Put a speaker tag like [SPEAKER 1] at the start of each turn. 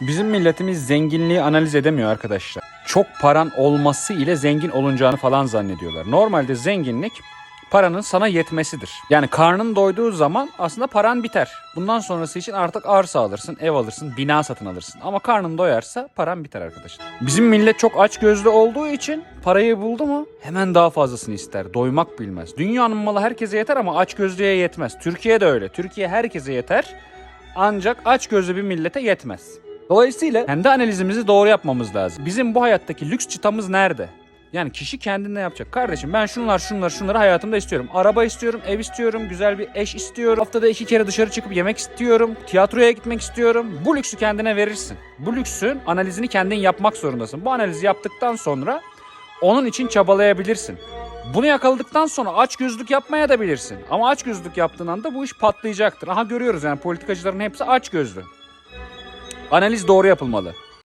[SPEAKER 1] Bizim milletimiz zenginliği analiz edemiyor arkadaşlar. Çok paran olması ile zengin olunacağını falan zannediyorlar. Normalde zenginlik paranın sana yetmesidir. Yani karnın doyduğu zaman aslında paran biter. Bundan sonrası için artık arsa alırsın, ev alırsın, bina satın alırsın. Ama karnın doyarsa paran biter arkadaşlar. Bizim millet çok aç gözlü olduğu için parayı buldu mu hemen daha fazlasını ister. Doymak bilmez. Dünyanın malı herkese yeter ama aç gözlüye yetmez. Türkiye de öyle. Türkiye herkese yeter. Ancak aç gözlü bir millete yetmez. Dolayısıyla kendi analizimizi doğru yapmamız lazım. Bizim bu hayattaki lüks çıtamız nerede? Yani kişi kendine yapacak. Kardeşim ben şunlar şunlar şunları hayatımda istiyorum. Araba istiyorum, ev istiyorum, güzel bir eş istiyorum. Haftada iki kere dışarı çıkıp yemek istiyorum. Tiyatroya gitmek istiyorum. Bu lüksü kendine verirsin. Bu lüksün analizini kendin yapmak zorundasın. Bu analizi yaptıktan sonra onun için çabalayabilirsin. Bunu yakaladıktan sonra aç gözlük yapmaya da bilirsin. Ama aç gözlük yaptığın anda bu iş patlayacaktır. Aha görüyoruz yani politikacıların hepsi aç gözlü. Analiz doğru yapılmalı.